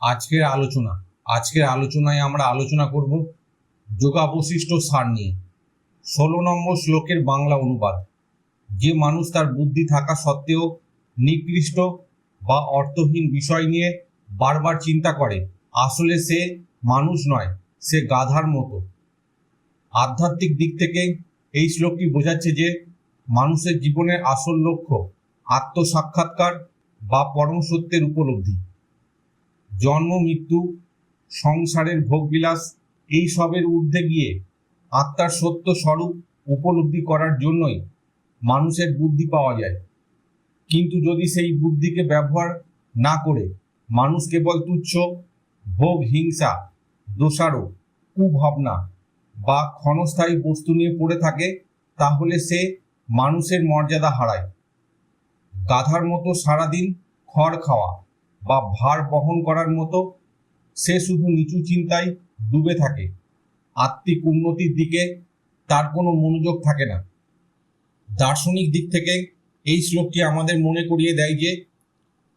আজকের আলোচনা, আজকের আলোচনায় আমরা আলোচনা করব যোগাবশিষ্ট সার নিয়ে। ষোলো নম্বর শ্লোকের বাংলা অনুবাদ। যে মানুষ তার বুদ্ধি থাকা সত্ত্বেও নিকৃষ্ট বা অর্থহীন বিষয় নিয়ে বারবার চিন্তা করে, আসলে সে মানুষ নয়, সে গাধার মতো। আধ্যাত্মিক দিক থেকে এই শ্লোকটি বোঝাচ্ছে যে মানুষের জীবনের আসল লক্ষ্য আত্মসাক্ষাৎকার বা পরম সত্যের উপলব্ধি। জন্ম, মৃত্যু, সংসারের ভোগবিলাস, এই সবের ঊর্ধ্বে গিয়ে আত্মার সত্য স্বরূপ উপলব্ধি করার জন্যই মানুষের বুদ্ধি পাওয়া যায়। কিন্তু যদি সেই বুদ্ধিকে ব্যবহার না করে মানুষ কেবল তুচ্ছ ভোগ, হিংসা, দোষারোপ, কুভাবনা বা ক্ষণস্থায়ী বস্তু নিয়ে পড়ে থাকে, তাহলে সে মানুষের মর্যাদা হারায়। গাধার মতো সারাদিন খড় খাওয়া বা ভার বহন করার মতো, সে শুধু নিচু চিন্তায় ডুবে থাকে। আত্মিক উন্নতির দিকে তার কোনো মনোযোগ থাকে না। দার্শনিক দিক থেকে এই শ্লোকটি আমাদের মনে করিয়ে দেয় যে,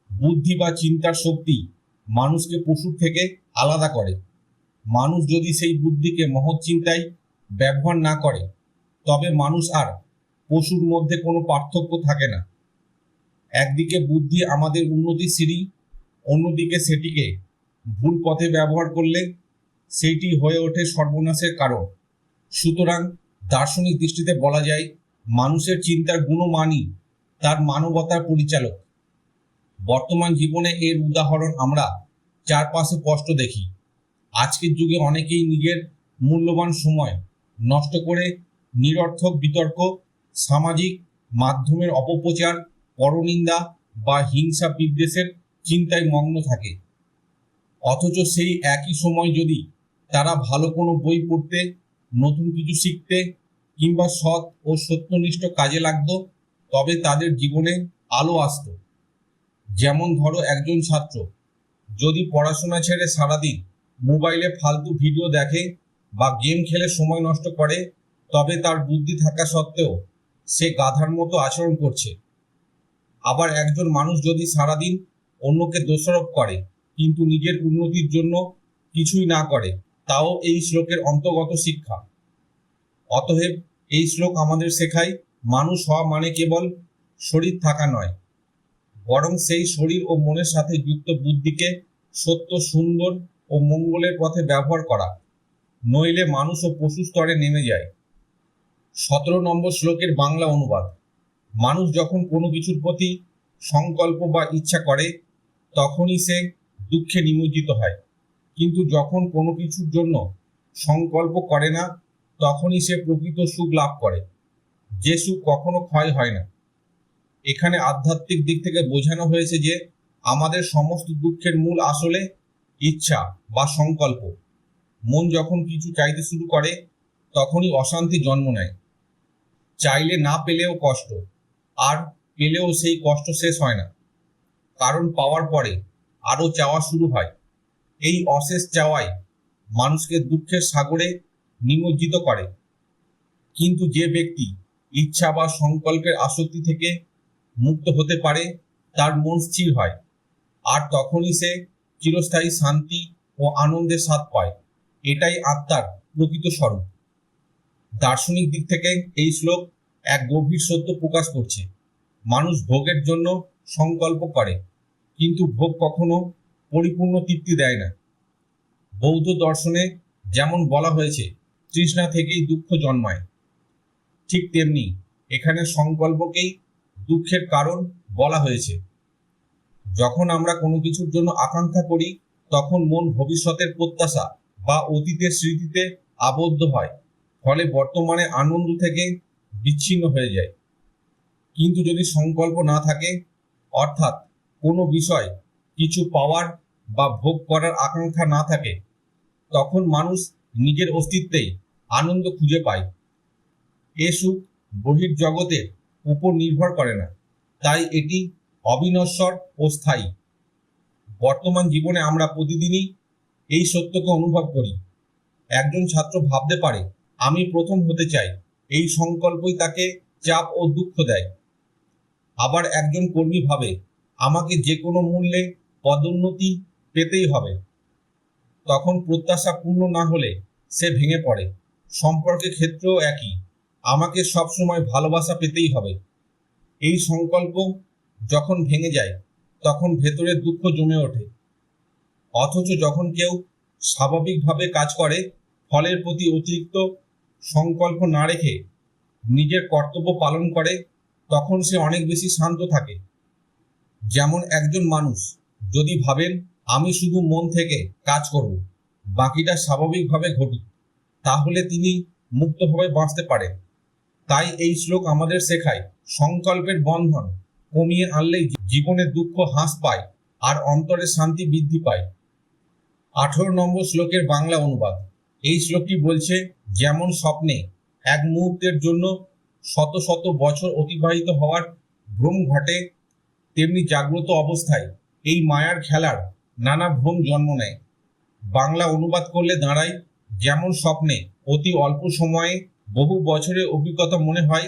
বুদ্ধি বা চিন্তার শক্তি মানুষকে পশুর থেকে আলাদা করে। মানুষ যদি সেই বুদ্ধিকে মহৎ চিন্তায় ব্যবহার না করে, তবে মানুষ আর পশুর মধ্যে কোনো পার্থক্য থাকে না। একদিকে বুদ্ধি আমাদের উন্নতির সিঁড়ি অন্যদিকে সেটিকে ভুল পথে ব্যবহার করলে সেইটি হয়ে ওঠে সর্বনাশের কারণ। সুতরাং দার্শনিক দৃষ্টিতে বলা যায়, মানুষের চিন্তার গুণমানই তার মানবতার পরিচালক। বর্তমান জীবনে এর উদাহরণ আমরা চারপাশে স্পষ্ট দেখি। আজকের যুগে অনেকেই নিজের মূল্যবান সময় নষ্ট করে নিরর্থক বিতর্ক, সামাজিক মাধ্যমের অপপ্রচার, পরনিন্দা বা হিংসা বিদ্বেষের চিন্তায় মগ্ন থাকে। অথচ সেই একই সময় যদি তারা ভালো কোনো বই পড়তে, নতুন কিছু শিখতে কিংবা সৎ ও সত্যনিষ্ঠ কাজে লাগতো, তবে তাদের জীবনে আলো আসতো। যেমন ধরো একজন ছাত্র যদি পড়াশোনা ছেড়ে সারাদিন মোবাইলে ফালতু ভিডিও দেখে বা গেম খেলে সময় নষ্ট করে, তবে তার বুদ্ধি থাকা সত্ত্বেও সে গাধার মতো আচরণ করছে। আবার একজন মানুষ যদি সারাদিন অন্যকে দোষারোপ করে, কিন্তু নিজের উন্নতির জন্য কিছুই না করে, তাও এই শ্লোকের অন্তর্গত শিক্ষা। অতএব এই শ্লোক আমাদের শেখায়, মানুষ হওয়া মানে কেবল শরীর থাকা নয়, বরং সেই শরীর ও মনের সাথে যুক্ত বুদ্ধিকে সত্য, সুন্দর ও মঙ্গলের পথে ব্যবহার করা, নইলে মানুষ ও পশু স্তরে নেমে যায়। সতেরো নম্বর শ্লোকের বাংলা অনুবাদ, মানুষ যখন কোনো কিছুর প্রতি সংকল্প বা ইচ্ছা করে তখনই সে দুঃখে নিমজ্জিত হয়। কিন্তু যখন কোনো কিছুর জন্য সংকল্প করে না, তখনই সে প্রকৃত সুখ লাভ করে। যে সুখ কখনো ক্ষয় হয় না। এখানে আধ্যাত্মিক দিক থেকে বোঝানো হয়েছে যে, আমাদের সমস্ত দুঃখের মূল আসলে ইচ্ছা বা সংকল্প। মন যখন কিছু চাইতে শুরু করে, তখনই অশান্তি জন্ম নেয়। চাইলে না পেলেও কষ্ট, আর পেলেও সেই কষ্ট শেষ হয় না। কারণ পাওয়ার পরে আরও চাওয়া শুরু হয়। এই অশেষ চাওয়াই মানুষকে দুঃখের সাগরে নিমজ্জিত করে। কিন্তু যে ব্যক্তি ইচ্ছা বা সংকল্পের আসক্তি থেকে মুক্ত হতে পারে, তার মন স্থির হয়। আর তখনই সে চিরস্থায়ী শান্তি ও আনন্দের স্বাদ পায়। এটাই আত্মার প্রকৃত স্বরূপ। দার্শনিক দিক থেকে এই শ্লোক এক গভীর সত্য প্রকাশ করছে। মানুষ ভোগের জন্য সংকল্প করে। কিন্তু ভোগ কখনো পরিপূর্ণ তৃপ্তি দেয় না। বৌদ্ধ দর্শনে যেমন বলা হয়েছে, তৃষ্ণা থেকেই দুঃখ জন্মায়। ঠিক তেমনি এখানে সংকল্পকেই দুঃখের কারণ বলা হয়েছে। যখন আমরা কোনো কিছুর জন্য আকাঙ্ক্ষা করি, তখন মন ভবিষ্যতের প্রত্যাশা বা অতীতের স্মৃতিতে আবদ্ধ হয়, ফলে বর্তমানে আনন্দ থেকে বিচ্ছিন্ন হয়ে যায়। কিন্তু যদি সংকল্প না থাকে, অর্থাৎ কোনো বিষয় কিছু পাওয়ার বা ভোগ করার আকাঙ্ক্ষা না থাকে, তখন মানুষ নিজের অস্তিত্বেই আনন্দ খুঁজে পায়। এ সুখ বহির জগতের উপর নির্ভর করে না, তাই এটি অবিনশ্বর ও স্থায়ী। বর্তমান জীবনে আমরা প্রতিদিনই এই সত্যকে অনুভব করি। একজন ছাত্র ভাবতে পারে, আমি প্রথম হতে চাই। এই সংকল্পই তাকে চাপ ও দুঃখ দেয়। আবার একজন কর্মী ভাবে আমাকে যে কোনো মূল্যে পদোন্নতি পেতেই হবে। তখন প্রত্যাশা পূর্ণ না হলে সে ভেঙে পড়ে। সম্পর্কের ক্ষেত্রেও একই। আমাকে সবসময় ভালোবাসা পেতেই হবে। এই সংকল্প যখন ভেঙে যায়, তখন ভেতরের দুঃখ জমে ওঠে। অথচ যখন কেউ স্বাভাবিকভাবে কাজ করে, ফলের প্রতি অতিরিক্ত সংকল্প না রেখে নিজের কর্তব্য পালন করে, তখন সে অনেক বেশি শান্ত থাকে। যেমন একজন মানুষ যদি ভাবেন, আমি শুধু মন থেকে কাজ করব, বাকিটা স্বাভাবিকভাবে ঘটুক, তাহলে তিনি মুক্তভাবে বাঁচতে পারেন। তাই এই শ্লোক আমাদের শেখায়, সংকল্পের বন্ধন কমিয়ে আনলেই জীবনের দুঃখ হ্রাস পায় আর অন্তরে শান্তি বৃদ্ধি পায়। আঠেরো নম্বর শ্লোকের বাংলা অনুবাদ। এই শ্লোকটি বলছে, যেমন স্বপ্নে এক মুহূর্তের জন্য শত শত বছর অতিবাহিত হওয়ার ভ্রম ঘটে তেমনি জাগ্রত অবস্থায় এই মায়ার খেলার নানা ভ্রম জন্ম নেয়। বাংলা অনুবাদ করলে দাঁড়ায় যেমন স্বপ্নে অতি অল্প সময়ে বহু বছরের অভিজ্ঞতা মনে হয়,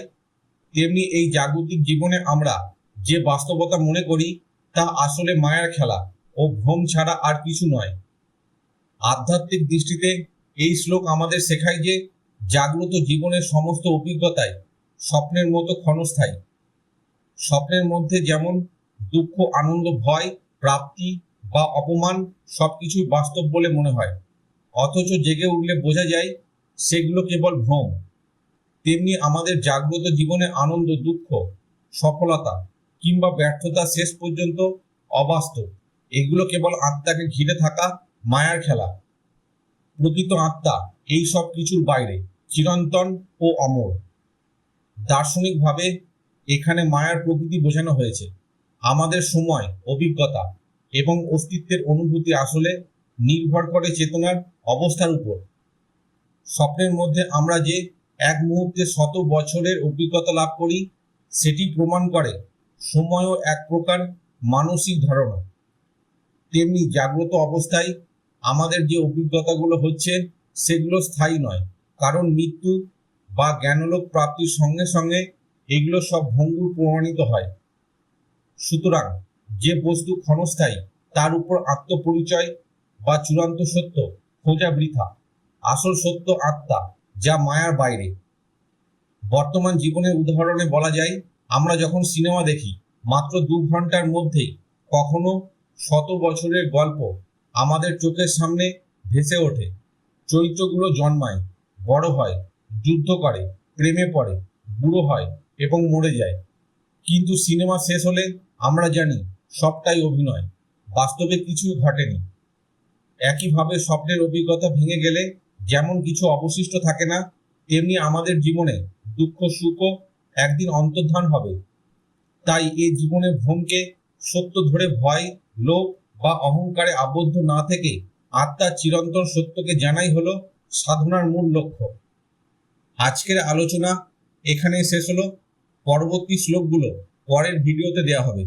তেমনি এই জাগতিক জীবনে আমরা যে বাস্তবতা মনে করি, তা আসলে মায়ার খেলা ও ভ্রম ছাড়া আর কিছু নয়। আধ্যাত্মিক দৃষ্টিতে এই শ্লোক আমাদের শেখায় যে জাগ্রত জীবনের সমস্ত অভিজ্ঞতায় স্বপ্নের মতো ক্ষণস্থায়ী। স্বপ্নের মধ্যে যেমন দুঃখ, আনন্দ, ভয়, প্রাপ্তি বা অপমান সবকিছুই বাস্তব বলে মনে হয়। অথচ জেগে উঠলে বোঝা যায় সেগুলো কেবল ভ্রম। তেমনি আমাদের জাগ্রত জীবনে আনন্দ, দুঃখ, সফলতা কিংবা ব্যর্থতা শেষ পর্যন্ত অবাস্তব। এগুলো কেবল আত্মাকে ঘিরে থাকা মায়ার খেলা। প্রকৃত আত্মা এই সব কিছুর বাইরে, চিরন্তন ও অমর। দার্শনিকভাবে এখানে মায়ার প্রকৃতি বোঝানো হয়েছে। আমাদের সময়, অভিজ্ঞতা এবং অস্তিত্বের অনুভূতি আসলে নির্ভর করে চেতনার অবস্থার উপর। স্বপ্নের মধ্যে আমরা যে এক মুহূর্তে শত বছরের অভিজ্ঞতা লাভ করি, সেটি প্রমাণ করে সময়ও এক প্রকার মানসিক ধারণা। তেমনি জাগ্রত অবস্থায় আমাদের যে অভিজ্ঞতাগুলো হচ্ছে, সেগুলো স্থায়ী নয়, কারণ মৃত্যু বা জ্ঞানলোক প্রাপ্তির সঙ্গে সঙ্গে এগুলো সব ভঙ্গুর প্রমাণিত হয়। সুতরাং যে বস্তু ক্ষণস্থায়ী, তার উপর আত্মপরিচয় বা চূড়ান্ত সত্য খোঁজা বৃথা। আসল সত্য আত্মা, যা মায়ার বাইরে। বর্তমান জীবনের উদাহরণে বলা যায়, আমরা যখন সিনেমা দেখি, মাত্র দু ঘণ্টার মধ্যেই কখনো শত বছরের গল্প আমাদের চোখের সামনে ভেসে ওঠে। চরিত্রগুলো জন্মায়, বড় হয়, যুদ্ধ করে, প্রেমে পড়ে, বুড়ো হয় এবং মরে যায়। কিন্তু সিনেমা শেষ হলে আমরা জানি সবটাই অভিনয়। বাস্তবে কিছুই ঘটেনি। একইভাবে স্বপ্নের অভিজ্ঞতা ভেঙে গেলে যেমন কিছু অবশিষ্ট থাকে না, তেমনি আমাদের জীবনে দুঃখ, সুখও একদিন অন্তর্ধান হবে। তাই এই জীবনের ভ্রমকে সত্য ধরে ভয়, লোভ বা অহংকারে আবদ্ধ না থেকে আত্মার চিরন্তন সত্যকে জানাই হলো সাধনার মূল লক্ষ্য। আজকের আলোচনা এখানে শেষ হলো। পরবর্তী শ্লোকগুলো পরের ভিডিওতে দেওয়া হবে।